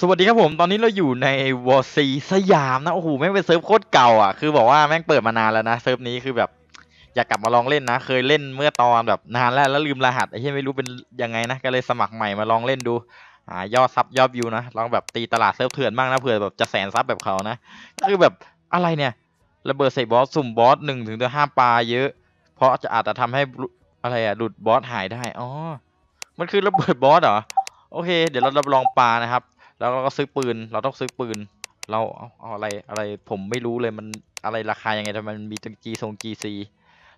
สวัสดีครับผมตอนนี้เราอยู่ในวอซีสยามนะ โอ้โห แม่งเป็นเซิร์ฟโคตรเก่าอะ คือบอกว่าแม่งเปิดมานานแล้วนะ เซิร์ฟนี้คือแบบ อยากกลับมาลองเล่นนะ เคยเล่นเมื่อตอนแบบนานแล้ว แล้วลืมรหัสไอ้ที่ไม่รู้เป็นยังไงนะ ก็เลยสมัครใหม่มาลองเล่นดูอ่ายอดซับยอดวิวนะลองแบบตีตลาดเซิร์ฟเถื่อนบ้างนะเผื่อแบบจะแสนซับแบบเขานะคือแบบอะไรเนี่ยระเบิดใส่บอสสุ่มบอสหนึ่งถึงจะห้ามปลาเยอะ เพราะจะอาจจะทำให้อะไรอะหลุดบอสหายได้อ๋อมันคือระเบิดบอสเหรอโอเค เดี๋ยวเราลองปลานะครับ แล้วเราก็ซื้อปืน เราต้องซื้อปืน เราเอาเอาอะไรอะไรผมไม่รู้เลยมันอะไรราคายังไงทำไมมันมีตรงจีทรงจีซี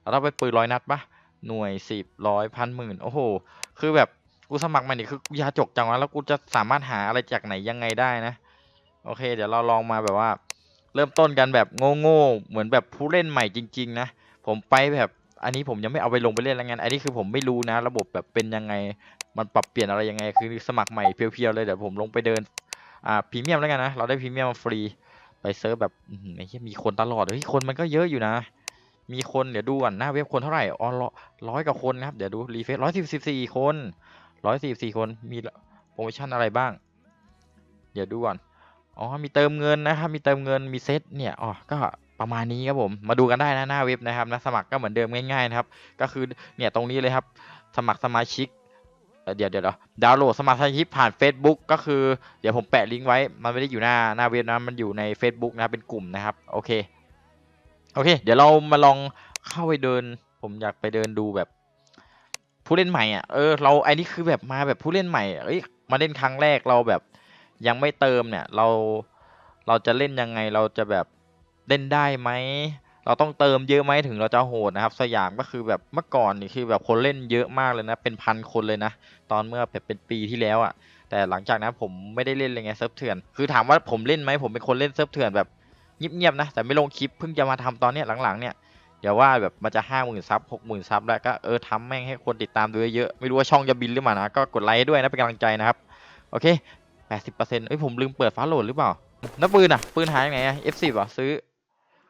เราต้องไปปืนร้อยนัดปะหน่วยสิบร้อยพันหมื่นโอ้โห คือแบบกูสมัครมานี่คือกูยาจกจังวะแล้วกูจะสามารถหาอะไรจากไหนยังไงได้นะ โอเค เดี๋ยวเราลองมาแบบว่า เริ่มต้นกันแบบโง่ๆเหมือนแบบผู้เล่นใหม่จริง ๆ นะ ผมไปแบบอันนี้ผมยังไม่เอาไปลงไปเล่นแล้วงั้นอันนี้คือผมไม่รู้นะ ระบบแบบเป็นยังไง มันปรับเปลี่ยนอะไรยังไง คือสมัครใหม่เพียวๆเลย เดี๋ยวผมลงไปเดิน อ่าพรีเมียมแล้วกันนะ เราได้พรีเมียมฟรี ไปเซิร์ฟแบบไอ้เหี้ยมีคนตลอด เฮ้ย คนมันก็เยอะอยู่นะ มีคนเดี๋ยวดูก่อนหน้าเว็บคนเท่าไหร่อ๋อร้อยร้อยกว่าคนนะครับ เดี๋ยวดูรีเฟซร้อยสิบสี่คนร้อยสี่สี่คน มีโปรโมชั่นอะไรบ้าง เดี๋ยวดูก่อน อ๋อ มีเติมเงินนะครับ มีเติมเงิน มีเซตเนี่ย อ๋อ ก็ประมาณนี้ครับผม มาดูกันได้นะหน้าเว็บนะครับนะสมัครก็เหมือนเดิมง่ายๆนะครับ ก็คือเนี่ยตรงนี้เลยครับ สมัครสมาชิก เดี๋ยวเดี๋ยวเดี๋ยวดาวน์โหลดสมัครสมาชิกผ่าน Facebook ก็คือเดี๋ยวผมแปะลิงก์ไว้ มันไม่ได้อยู่หน้าหน้าเว็บนะมันอยู่ใน Facebook นะเป็นกลุ่มนะครับโอเคโอเค เดี๋ยวเรามาลองเข้าไปเดิน ผมอยากไปเดินดูแบบ ผู้เล่นใหม่อะเออเราไอ้นี่คือแบบมาแบบผู้เล่นใหม่เอ้ยมาเล่นครั้งแรกเราแบบยังไม่เติมเนี่ย เราเราจะเล่นยังไงเราจะแบบเล่นได้ไหม เราต้องเติมเยอะไหมถึงเราจะโหดนะครับ สยามก็คือแบบเมื่อก่อนนี่คือแบบคนเล่นเยอะมากเลยนะ เป็นพันคนเลยนะ ตอนเมื่อแบบเป็นปีที่แล้วอะ่ะ แต่หลังจากนั้นผมไม่ได้เล่นเลยไงเซิร์ฟเถื่อน คือถามว่าผมเล่นไหมผมเป็นคนเล่นเซิร์ฟเถื่อนแบบเงียบๆนะ แต่ไม่ลงคลิปเพิ่งจะมาทำตอนเนี้ยหลังๆเนี่ยเดี๋ยวว่าแบบมันจะห้าหมื่นซับหกหมื่นซับแล้วก็เออทำแม่งให้คนติดตามดูเยอะๆไม่รู้ว่าช่องจะบินหรือเปล่านะก็กดไลค์ด้วยนะเป็นกำลังใจนะครับโอเคแปดสิบเปอร์เซ็นต์เอ้ยผมลืมเปิดฟ้าโหลดหรือเปล่าแล้วปืนอะปืนหายยังไงอะ F10 อะซื้อ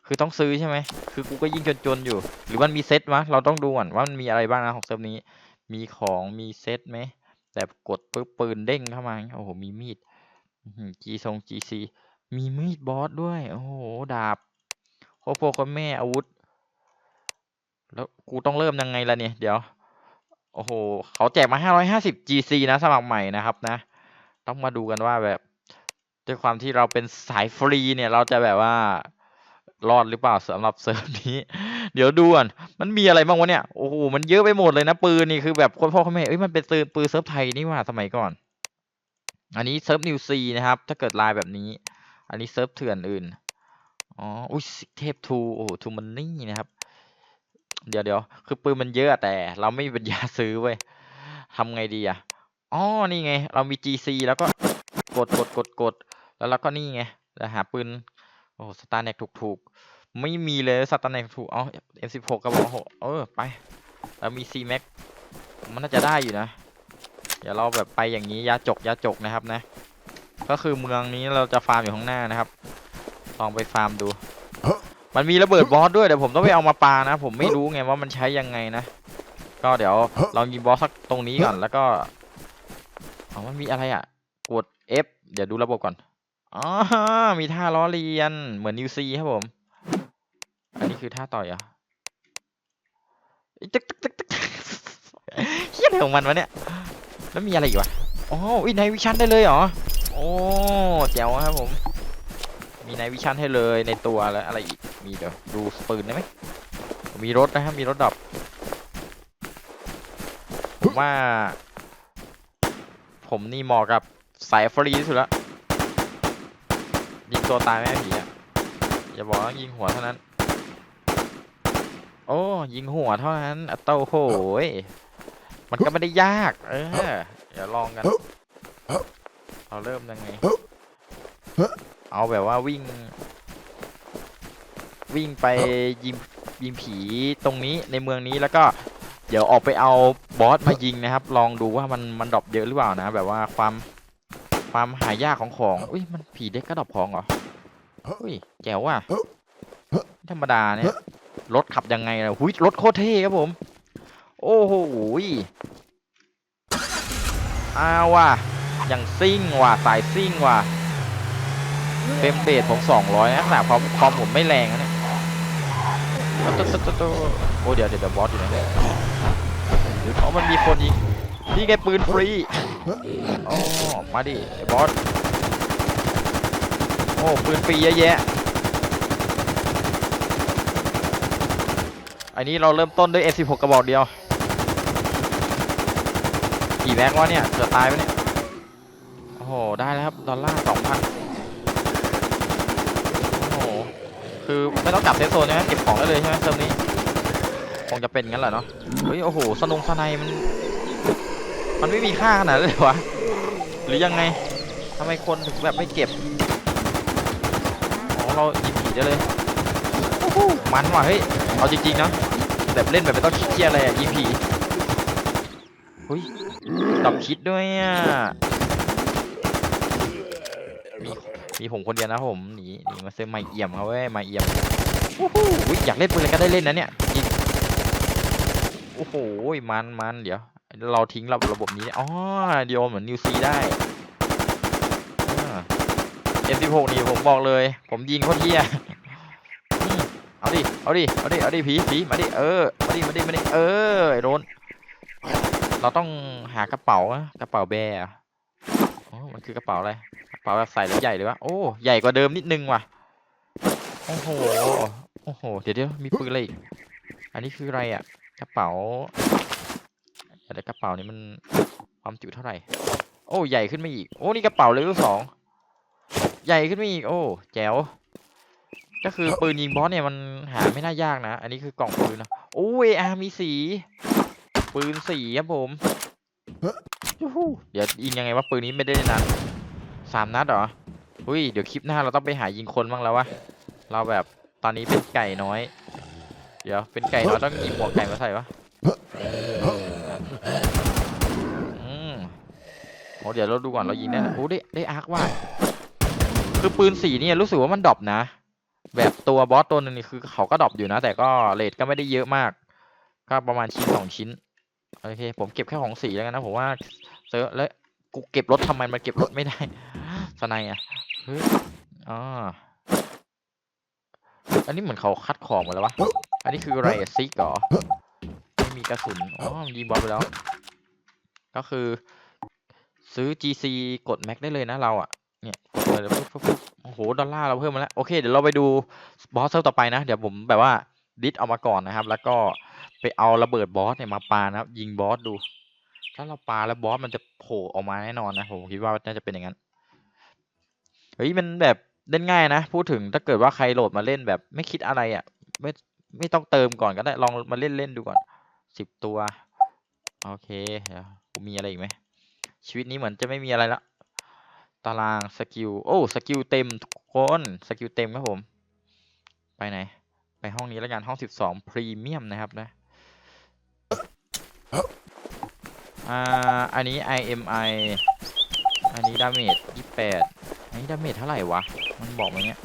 คือต้องซื้อใช่ไหม คือกูก็ยิ่งจนๆอยู่ หรือมันมีเซ็ตวะเราต้องดูก่อนว่ามันมีอะไรบ้างนะของเซิร์ฟนี้ มีของ มีเซ็ตไหม แต่กดปุ๊บปืนเด้งเข้ามา โอ้โห มีมีดจีทรงจีซีมีมีดบอสด้วย โอ้โห ดาบโคพ่อคแม่อาวุธ แล้วกูต้องเริ่มยังไงล่ะเนี่ย เดี๋ยว โอ้โห เขาแจกมา 550 GC นะสมัครใหม่นะครับนะ ต้องมาดูกันว่าแบบ ด้วยความที่เราเป็นสายฟรีเนี่ย เราจะแบบว่า รอดหรือเปล่าสำหรับเซิร์ฟนี้ เดี๋ยวดูก่อนมันมีอะไรบ้างวะเนี่ยโอ้โหมันเยอะไปหมดเลยนะปืนนี่คือแบบคนพ่อคนแม่เอ้ยมันเป็นปืนปืนเซิร์ฟไทยนี่หว่าสมัยก่อน อันนี้เซิร์ฟนิวซีนะครับ ถ้าเกิดลายแบบนี้ อันนี้เซิร์ฟเถื่อนอื่นอ๋ออุ้ยเทพทูโอ้ทูมันนี่นะครับ เดี๋ยวเดี๋ยวคือปืนมันเยอะแต่ เราไม่มีปัญญาซื้อเว้ยทำไงดีอะอ๋อนี่ไง เรามี GC แล้วก็กดกดกดกดแล้วเราก็นี่ไงแล้วหาปืน โอ้สตาร์เน็กถูกถูกๆ ไม่มีเลยสตาร์เน็กถูก เอ๋อ M16 ก็บอกโหเออ ไปแล้วมี C Max มันน่าจะได้อยู่นะ เดี๋ยวเราแบบไปอย่างนี้ยาจกยาจกนะครับนะ ก็คือเมืองนี้เราจะฟาร์มอยู่ข้างหน้านะครับ ลองไปฟาร์มดู มันมีระเบิดบอสด้วยเดี๋ยวผมต้องไปเอามาปานะ ผมไม่รู้ไงว่ามันใช้ยังไงนะ ก็เดี๋ยวลองยิงบอสสักตรงนี้ก่อนแล้วก็อ๋อมันมีอะไรอะ กด F เดี๋ยวดูระบบก่อน อ๋อ มีท่าล้อเลียน เหมือนนิวซีครับผม อันนี้คือท่าต่อยเหรอะตึกตึกตึกตึกเฮียอะไรของมันวะเนี่ย แล้วมีอะไรอีกวะอ๋อวินายวิชันได้เลยเหรอ โอ้แจ๋วครับผม มีไนวิชันให้เลยในตัวแล้วอะไรอีก มีเดี๋ยวดูปืนได้ไหม มีรถนะครับ มีรถดับ ผมว่า ผมนี่เหมาะกับสายฟรีที่สุดละ ยิงตัวตายแม่ผีอะอย่าบอกว่ายิงหัวเท่านั้น โอ้ ยิงหัวเท่านั้นอะเต้าโหยมันก็ไม่ได้ยาก เออเดี๋ยวลองกันเราเริ่มยังไง เอาแบบว่าวิ่ง วิ่งไปยิงยิงผีตรงนี้ในเมืองนี้แล้วก็ เดี๋ยวออกไปเอาบอสมายิงนะครับ ลองดูว่ามันมันดรอปเยอะหรือเปล่านะ แบบว่าความ ความหายากของของอุ้ยมันผีเด็กก็ดรอปของเหรออุ้ยแจ๋วว่ะไม่ธรรมดาเนี่ยรถขับยังไงล่ะหุยรถโคตรเท่ครับผม โอ้โหยเอาว่ะอย่างซิ่งว่ะสายซิ่งว่ะเฟรมเบสผมสองร้อยนะขนาดคอมคอมผมไม่แรงนะเนี่ยตุ๊ดตุ๊ดตุ๊ดตุ๊ดโอ้เดี๋ยวเดี๋ยวเดี๋ยวบอสอยู่ไหนอ๋อมันมีคนยิง นี่ไงปืนฟรีอ๋อมาดิไอ้บอส โอ้ปืนฟรีเยอะแยะ อันนี้เราเริ่มต้นด้วย S16 กระบอกเดียว กี่แม็กวะเนี่ยจะตายไหมเนี่ย โอ้โห ได้แล้วครับ ดอลลาร์สองพันโอ้โห คือไม่ต้องกลับเซฟโซนใช่ไหมเก็บของได้เลยใช่ไหมเทอมนี้ คงจะเป็นงั้นแหละเนาะ เฮ้ย โอ้โห สนุงสนายมัน มันไม่มีค่าขนาดนั้นเลยวะ หรือยังไงทำไมคนถึงแบบไม่เก็บอ๋อเรายิงผีได้เลย มันว่ะเฮ้ย เอาจริงๆนะ แบบเล่นแบบไม่ต้องคิดเครียดอะไรอะยิงผีเฮ้ยดับคิดด้วยอะมีมีผมคนเดียวนะผมหนีหนีมาซื้อไม้เอี่ยมเขาเว้ยไม้เอี่ยมโอ้โหอุ๊ยอยากเล่นปืนอะไรก็ได้เล่นนะเนี่ยยิงโอ้โหมันมันเดี๋ยว เราทิ้งระบบระบบนี้อ๋อเดียวเหมือนนิวซีได้เอ็มสิบหกนี่ผมบอกเลย ผมยิงโคตรเที่ยเอาดิ เอาดิ เอาดิ เอาดิ ผี ผี มาดิ เออ มาดิ มาดิ มาดิ เออไอ้โดน เราต้องหากระเป๋าอะกระเป๋าแบร์อะอ๋อมันคือกระเป๋าอะไร กระเป๋าแบบใส่แล้วใหญ่เลยวะ โอ้ ใหญ่กว่าเดิมนิดนึงว่ะ โอ้โห โอ้โห เดี๋ยวเดี๋ยวมีปืนอะไรอีก อันนี้คืออะไรอะ กระเป๋า แต่กระเป๋านี้มันความจุเท่าไหร่ โอ้ ใหญ่ขึ้นมาอีก โอ้ นี่กระเป๋าเลเวลสอง ใหญ่ขึ้นมาอีก โอ้ แจ๋ว ก็คือปืนยิงบอสเนี่ยมันหาไม่น่ายากนะ อันนี้คือกล่องปืนนะ โอ้เออาร์มีสี ปืนสีครับผมยูฮูเดี๋ยวยิงยังไงว่าปืนนี้ไม่ได้นานสามนัดเหรออุ้ย เดี๋ยวคลิปหน้าเราต้องไปหายิงคนบ้างแล้ววะ เราแบบตอนนี้เป็นไก่น้อย เดี๋ยวเป็นไก่น้อยต้องหยิบหัวไก่มาใส่วะอืมโอ้เดี๋ยวเราดูก่อนเรายิงได้นะโอ้ได้ได้อาร์คว่ะคือปืนสีเนี่ยรู้สึกว่ามันดรอปนะ แบบตัวบอสตัวหนึงนี่คือเขาก็ดรอปอยู่นะ แต่ก็เรทก็ไม่ได้เยอะมาก ก็ประมาณชิ้นสองชิ้นโอเคผมเก็บแค่ของสีแล้วกันนะผมว่าเซอร์แล้วกูเก็บรถทำไมมันเก็บรถไม่ได้สไนด์อะเฮ้ยอ๋ออันนี้เหมือนเขาคัดของหมดแล้ววะ อันนี้คืออะไรอะซิกเหรอไม่มีกระสุน อ๋อมันยิงบอสไปแล้ว ก็คือ ซื้อ GC กดแม็กได้เลยนะเราอะ เนี่ยกดเลยปุ๊บปุ๊บโอ้โห ดอลลาร์เราเพิ่มมาแล้ว โอเค เดี๋ยวเราไปดูบอสเซิร์ฟต่อไปนะ เดี๋ยวผมแบบว่าดิสเอามาก่อนนะครับ แล้วก็ไปเอาระเบิดบอสเนี่ยมาปานะครับ ยิงบอสดู ถ้าเราปาแล้วบอสมันจะโผล่ออกมาแน่นอนนะ ผมคิดว่าน่าจะเป็นอย่างนั้น เฮ้ย มันแบบเล่นง่ายนะ พูดถึงถ้าเกิดว่าใครโหลดมาเล่นแบบไม่คิดอะไรอะ ไม่ไม่ต้องเติมก่อนก็ได้ ลองมาเล่นเล่นดูก่อนสิบตัว โอเคเดี๋ยวผมมีอะไรอีกไหม ชีวิตนี้เหมือนจะไม่มีอะไรละ ตารางสกิล โอ้สกิลเต็มทุกคนสกิลเต็มครับผม ไปไหน ไปห้องนี้แล้วกันห้องสิบสองพรีเมียมนะครับนะอ่าอันนี้ IMI อันนี้ดาเมจยี่แปดอันนี้ดาเมจเท่าไหร่วะ มันบอกมาเนี้ย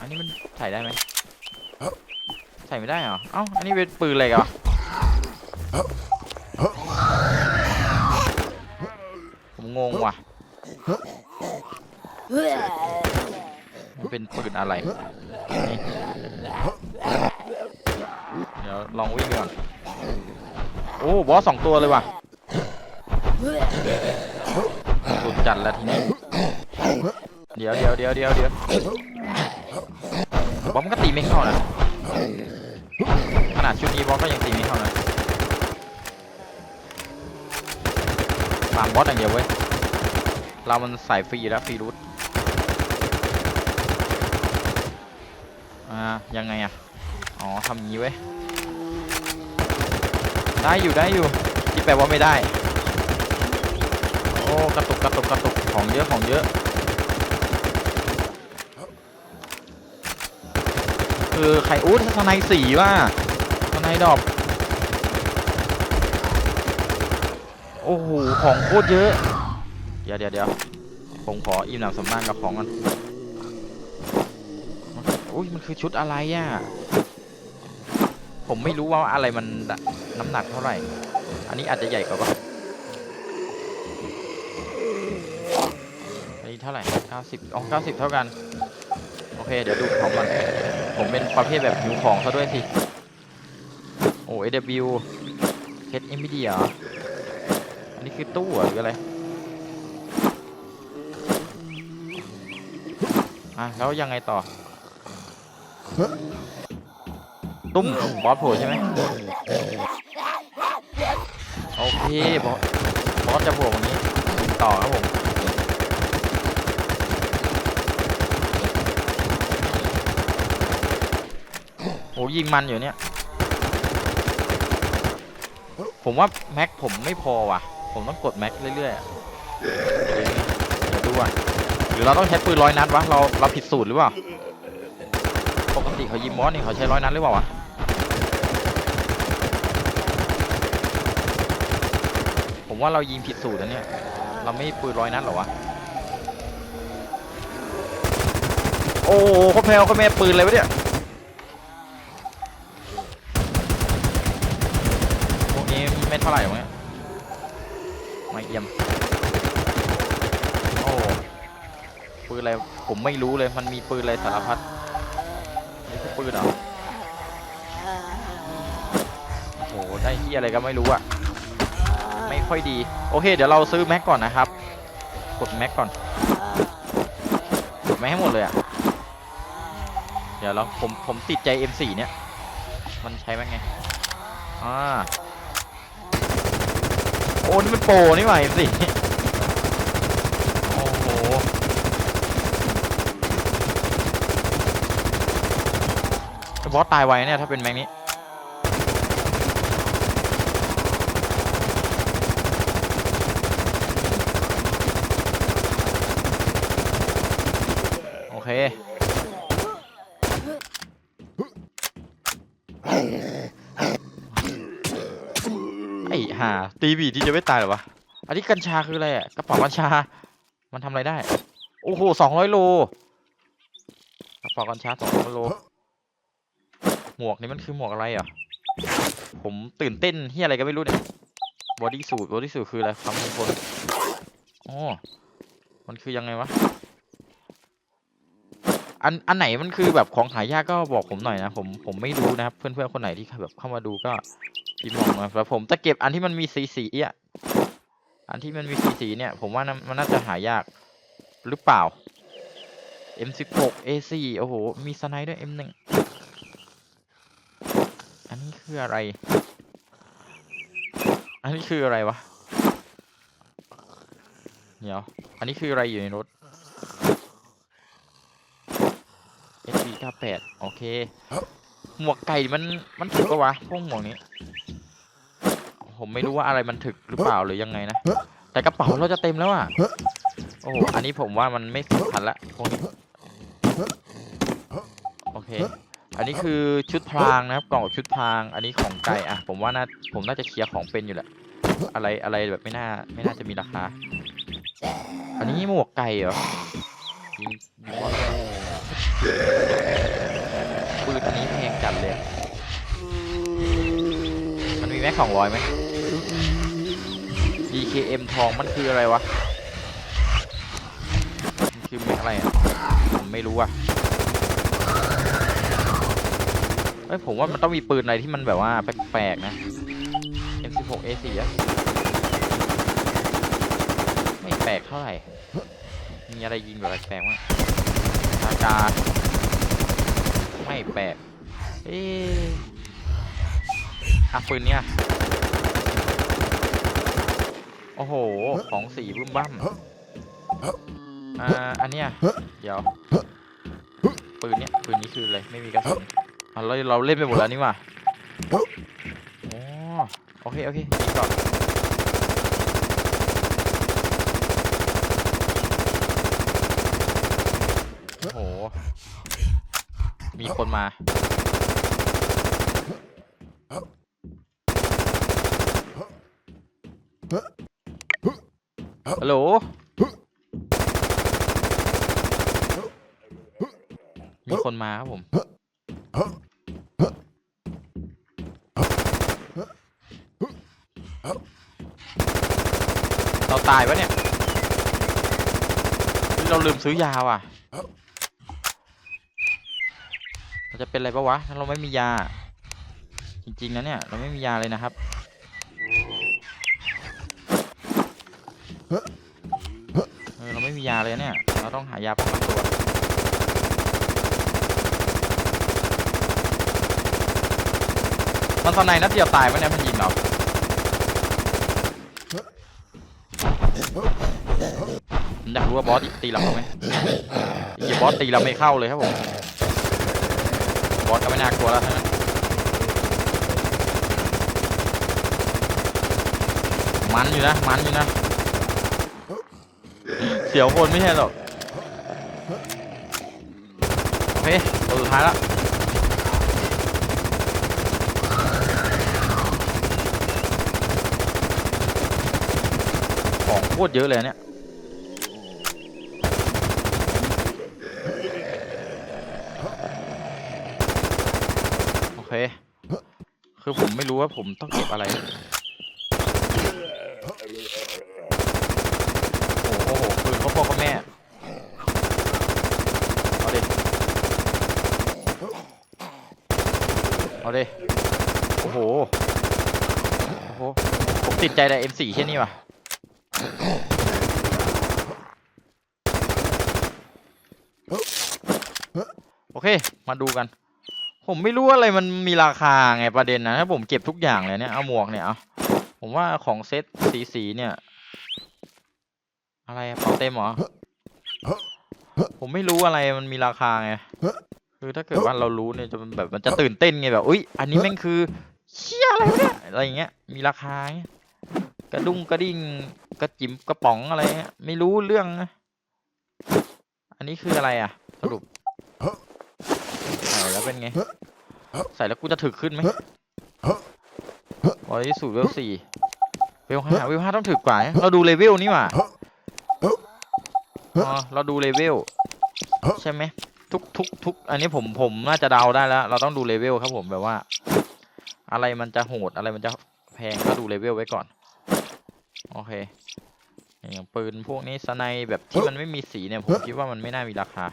อันนี้มันใส่ได้ไหมใส่ไม่ได้เหรอ เอ้า อันนี้เป็นปืนอะไรกัน ผมงงว่ะ มันเป็นปืนอะไร เดี๋ยวลองวิ่งก่อนโอ้บอสสองตัวเลยว่ะสุดจัดแล้วทีนี้ เดี๋ยวเดี๋ยวเดี๋ยวเดี๋ยวเดี๋ยวบอสมันก็ตีไม่เข้านะขนาดชุดนี้บอสก็ยังตีไม่เข้านะาร์มบอสอย่างเดียวเว้ย เรามันใส่ฟรีแล้วฟรีรูทอ่า ยังไงอะ อ๋อทำงี้เว้ย ได้อยู่ได้อยู่ ที่แปลว่าไม่ได้ โอ้กระตุกกระตุกกระตุกของเยอะของเยอะ คือไข่อู้ทนายสีว่าทนายดอก โอ้โห ของโคตรเยอะ เดี๋ยวเดี๋ยวเดี๋ยวผมขออิ่มหนำสำนักกับของมันอุ้ยมันคือชุดอะไรอะ ผมไม่รู้ว่าอะไรมันน้ำหนักเท่าไหร่ อันนี้อาจจะใหญ่กว่าอันนี้เท่าไหร่เก้าสิบอ๋อเก้าสิบเท่ากัน โอเค เดี๋ยวดูของมัน ผมเป็นประเภทแบบหิวของซะด้วยสิ โอ้ AW เพชรเอ็มบีดีเหรอ อันนี้คือตู้เหรอหรืออะไรอะแล้วยังไงต่อ ตุ้มบอสโผล่ใช่ไหมโอเคบอสบอสจะโผล่ตรงนี้ต่อครับผมโอ้ยิงมันอยู่เนี่ย ผมว่าแม็กผมไม่พอว่ะ ผมต้องกดแม็กเรื่อยๆอะเดี๋ยวยวดูอะหรือเราต้องใช้ปืนร้อยนัดวะเราเราผิดสูตรหรือเปล่าปกติเขายิงมอสนี่เขาใช้ร้อยนัดหรือเปล่าวะผมว่าเรายิงผิดสูตรนะเนี่ยเราไม่ปืนร้อยนัดหรอวะโอ้โหเขาแพ้เขาแม่ปืนเลยวะเนี่ย พวกนี้ไม่เท่าไหร่หรอกเนี่ยไม่เยี่ยม โอ้ปืนอะไร ผมไม่รู้เลยมันมีปืนอะไรสารพัดนี่คือปืนเหรอโอ้โหได้ที่อะไรก็ไม่รู้อะไม่ค่อยดี โอเค เดี๋ยวเราซื้อแม็กก่อนนะครับ กดแม็กก่อนกดแม็กให้หมดเลยอะเดี๋ยวเราผมผมติดใจ M4 เนี่ย มันใช้แม็กไงอ่าโอ้นี่มันโปรนี่หว่า M4 โอ้โห ไอ้บอสตายไวเนี่ยถ้าเป็นแม็กนี้โอเคไอ้ห่าตีบีที่จะไม่ตายหรอวะ อันนี้กัญชาคืออะไรอะกระป๋ากัญชา มันทำอะไรได้ โอ้โหสองร้อยโลกระป๋ากัญชาสองร้อยโล หมวกนี่มันคือหมวกอะไรอะ ผมตื่นเต้นเฮียอะไรก็ไม่รู้เนี่ยบอดี้สูทบอดี้สูทคืออะไรความมงคลอ๋อมันคือยังไงวะ อันอันไหนมันคือแบบของหายากก็บอกผมหน่อยนะผมผมไม่รู้นะครับ เพื่อนๆคนไหนที่แบบเข้ามาดูก็พิมพ์บอกมาแล้วผมจะเก็บอันที่มันมีสีสีอะอันที่มันมีสีสีเนี่ย ผมว่านมันน่าจะหายากหรือเปล่า M16 A4 โอ้โห มีสไนด์ด้วย M1 คืออะไร อันนี้คืออะไรวะ เดี๋ยว อันนี้คืออะไรอยู่ในรถ SV 98 โอเค หมวกไก่มัน มันถึกปะวะ พวกหมวกนี้ ผมไม่รู้ว่าอะไรมันถึกหรือเปล่าหรือยังไงนะ แต่กระเป๋าเราจะเต็มแล้วอะ โอ้โห อันนี้ผมว่ามันไม่สำคัญละพวกนี้ โอเค อันนี้คือชุดพรางนะครับกล่องชุดพราง อันนี้ของไก่อะผมว่าน่าผมน่าจะเคลียร์ของเป็นอยู่แหละ อะไรอะไรแบบไม่น่าไม่น่าจะมีราคา อันนี้หมวกไก่เหรอยิงยิงบอลเลยปืนอันนี้แพงจัดเลย มันมีแม็กสองร้อยไหม DKM ทองมันคืออะไรวะ มันคือแม็กอะไรอะ ผมไม่รู้อะ เอ้ยผมว่ามันต้องมีปืนอะไรที่มันแบบว่าแปลกๆนะ M16 A4 อะไม่แปลกเท่าไหร่ มีอะไรยิงแบบแปลกๆมั้งอาจารไม่แปลก เอ๊ะอะปืนเนี้ยโอ้โห ของสีบึ้มบ้มอ่า อันเนี้ย เดี๋ยว ปืนเนี้ย ปืนนี้คืออะไร ไม่มีกระสุน อะเราเราเล่นไปหมดแล้วนี่หว่าโอ้โอเค โอเคก่อนโอ้โห มีคนมา ฮัลโหล มีคนมาครับผม เรา ตายวะเนี่ย เราลืมซื้อยาว่ะเราจะเป็นอะไรปะวะ ถ้าเราไม่มียา จริงๆนะเนี่ย เราไม่มียาเลยนะครับ เออ เราไม่มียาเลยเนี่ย เราต้องหายาป้องกันตัวมันตอนไหนนัดเดียวตายปะเนี่ยมันยิงเรา ผมอยากรู้ว่าบอสตีเราไหมไอ้บอสตีเราไม่เข้าเลยครับผม บอสก็ไม่น่ากลัวแล้วนั้นมันอยู่นะ มันอยู่นะ เสียวคนไม่ใช่หรอก โอเคตัวสุดท้ายแล้ว ของโคตรเยอะเลยเนี่ยโอเคคือผมไม่รู้ว่าผมต้องเก็บอะไร โอ้โหปืนเขาพ่อเขาแม่เอาดิเอาดิโอ้โหโอ้โหผมติดใจแต่ M4 แค่นี้ว่ะ โอเค มาดูกัน ผมไม่รู้อะไรมันมีราคาไงประเด็นนะถ้าผมเก็บทุกอย่างเลยเนี่ยเอาหมวกเนี่ยเอาผมว่าของเซ็ตสีสีๆเนี่ย อะไรเป๋าเต็มเหรอผมไม่รู้อะไรมันมีราคาไงคือถ้าเกิดว่าเรารู้เนี่ยจะมันแบบมันจะตื่นเต้นไงแบบอุ้ยอันนี้แม่งคือเชี่ยอะไรเนี่ยอะไรอย่างเงี้ยมีราคาไงกระดุ้งกระดิ่งกระจิ๋มกระป๋องอะไรเงี้ยไม่รู้เรื่องนะอันนี้คืออะไรอะ สรุป แล้วเป็นไง ใส่แล้วกูจะถึกขึ้นไหมบอดี้สูตรเวลสี่เวลห้าเวลห้าต้องถึกกว่านะเราดูเลเวลนี่หว่าอ๋อเราดูเลเวลใช่ไหมทุกทุกทุกอันนี้ผมผมน่าจะเดาได้แล้ว เราต้องดูเลเวลครับผมแบบว่า อะไรมันจะโหดอะไรมันจะแพงก็ดูเลเวลไว้ก่อน โอเคอย่างปืนพวกนี้สไนแบบที่มันไม่มีสีเนี่ยผมคิดว่ามันไม่น่ามีราคา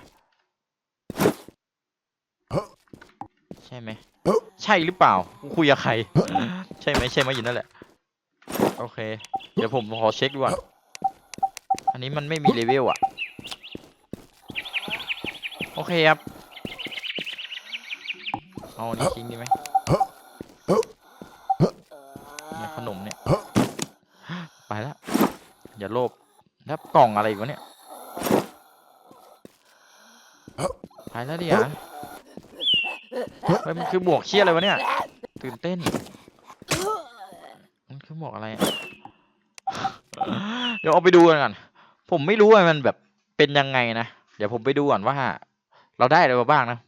ใช่ไหมใช่หรือเปล่า คุยกับใคร ใช่ไหมใช่ไหมอยู่นั่นแหละ โอเค เดี๋ยวผมขอเช็คดูก่อน อันนี้มันไม่มีเลเวลอะโอเคครับ เอาอันนี้ทิ้งดีไหมเนี่ยขนมเนี่ย ไปแล้ว อย่าโลภแล้วกล่องอะไรอีกวะเนี่ย ไปแล้วดิอะ เฮ้ยมันคือหมวกเชี่ยอะไรวะเนี่ย ตื่นเต้น มันคือหมวกอะไรอะเดี๋ยวเอาไปดูกันก่อนผมไม่รู้ว่ามันแบบเป็นยังไงนะ เดี๋ยวผมไปดูก่อนว่า เราได้อะไรมาบ้างนะ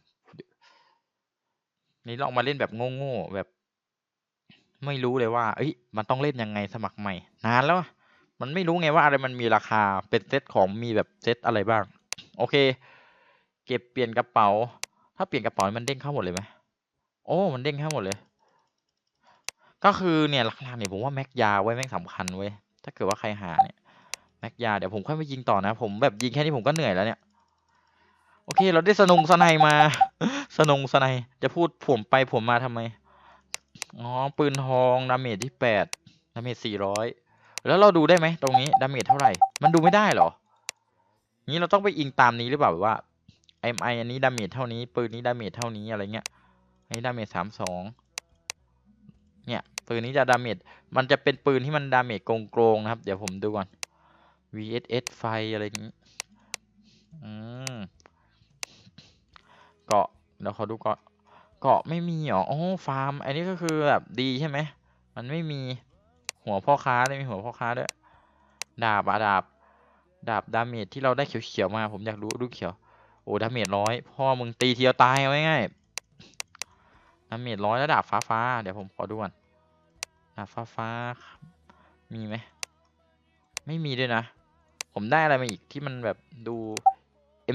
นี่ลองมาเล่นแบบโง่ๆแบบ ไม่รู้เลยว่า เอ้ย มันต้องเล่นยังไงสมัครใหม่ นานแล้ว มันไม่รู้ไงว่าอะไรมันมีราคาเป็นเซตของมีแบบเซตอะไรบ้าง โอเค เก็บเปลี่ยนกระเป๋า ถ้าเปลี่ยนกระเป๋ามันเด้งเข้าหมดเลยไหมโอ้ มันเด้งเข้าหมดเลย ก็คือเนี่ยหลักๆเนี่ยผมว่าแม็กยาไว้แม่งสำคัญเว้ย ถ้าเกิดว่าใครหาเนี่ยแม็กยาเดี๋ยวผมค่อยไปยิงต่อนะ ผมแบบยิงแค่นี้ผมก็เหนื่อยแล้วเนี่ย โอเค เราได้สนุงสไนมา สนุงสไนจะพูดผมไปผมมาทำไม อ๋อ ปืนทองดาเมจที่แปดดาเมจสี่ร้อยแล้วเราดูได้ไหมตรงนี้ดาเมจเท่าไหร่ มันดูไม่ได้เหรอ นี้เราต้องไปอิงตามนี้หรือเปล่าแบ บว่า MI อันนี้ดาเมจเท่านี้ ปืนนี้ดาเมจเท่านี้อะไรเงี้ยอันนี้ดาเมจสามสองเนี่ยปืนนี้จะดาเมจมันจะเป็นปืนที่มันดาเมจโกงๆนะครับ เดี๋ยวผมดูก่อน VSS ไฟอะไรอย่างนี้อืมเกาะเดี๋ยวขอดูเกาะเกาะไม่มีหรอโอ๋อฟาร์ม อันนี้ก็คือแบบดีใช่ไหมมันไม่มีหัวพ่อค้าไม่มีหัวพ่อค้าด้วยดาบอะดาบ ดาบดาเมจที่เราได้เขียวๆมา ผมอยากรู้ลูเขียว อ้ดาเมจร้อยพ่อมึงตีเดียวตายเอาง่ายๆดาเมจร้อยแล้วดาบฟ้าฟ้าเดี๋ยวผมขอดูก่อนดาบฟ้าฟ้ามีไหมไม่มีด้วยนะ ผมได้อะไรมาอีกที่มันแบบดู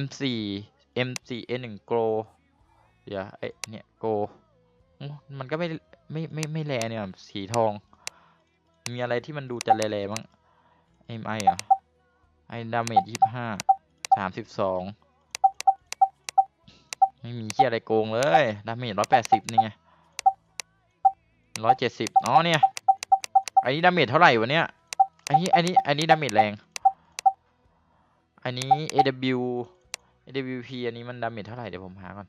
M4 M4 N1 Go เดี๋ยวไอเนี่ย Go มันก็ไม่ไม่ไม่ไม่แลเนี่ยสีทอง มีอะไรที่มันดูจะแลๆบ้าง MI เหรอไอดาเมจยี่สิบห้าสามสิบสอง ไม่มีเคียอะไรโกงเลยดาเมจร้อยแปดสิบนี่ไงร้อยเจ็ดสิบอ๋อเนี่ยอันนี้ดาเมจเท่าไหร่วะเนี่ยอันนี้อันนี้อันนี้ดาเมจแรง อันนี้ AW AWP อันนี้มันดาเมจเท่าไหร่เดี๋ยวผมหาก่อน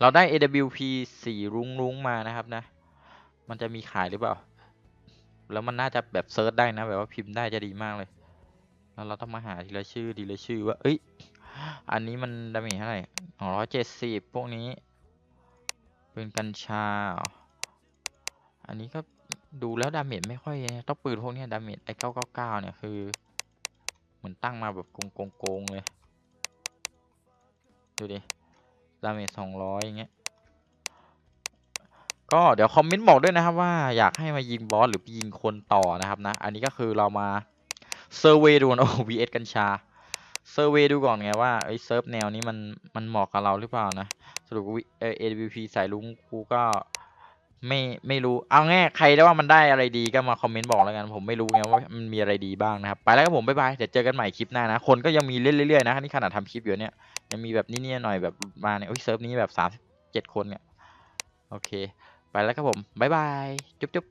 เราได้ AWP สีรุ้งรุ้งๆมานะครับนะ มันจะมีขายหรือเปล่า แล้วมันน่าจะแบบเซิร์ชได้นะ แบบว่าพิมพ์ได้จะดีมากเลย แล้วเราต้องมาหาทีละชื่อทีละชื่อว่า เอ้ย อันนี้มันดาเมจเท่าไหร่ร้อยเจ็ดสิบพวกนี้เป็นกัญชา อันนี้ก็ดูแล้วดาเมจไม่ค่อยนะต้องปืนพวกนี้ดาเมจไอ้เก้าเก้าเก้าเนี่ยคือ เหมือนตั้งมาแบบโกงโกงโกงเลย ดูดิ ดาเมจสองร้อยอย่างเงี้ย ก็เดี๋ยวคอมเมนต์บอกด้วยนะครับว่าอยากให้มายิงบอสหรือยิงคนต่อนะครับนะ อันนี้ก็คือเรามาเซอร์เวยดูนะโอ้ vs กัญชา เซอร์เวดูก่อนไงว่าไอ้เซิร์ฟแนวนี้มันมันเหมาะกับเราหรือเปล่านะสรุปวิเออ AWP สายลุงกูก็ไม่ไม่รู้เอาง่ายใครได้ว่ามันได้อะไรดีก็มาคอมเมนต์บอกแล้วกันผมไม่รู้ไงว่ามันมีอะไรดีบ้างนะครับไปแล้วครับผมบ๊ายบายเดี๋ยวเจอกันใหม่คลิปหน้านะ คนก็ยังมีเล่นเรื่อยๆนะนี่ขนาดทำคลิปอยู่เนี่ยยังมีแบบนี้ๆหน่อยแบบมาเนี่ยโอ้ยเซิร์ฟนี้แบบสามเจ็ดคนเนี่ยโอเค ไปแล้วครับผมบ๊ายบายจุ๊บจุ๊บ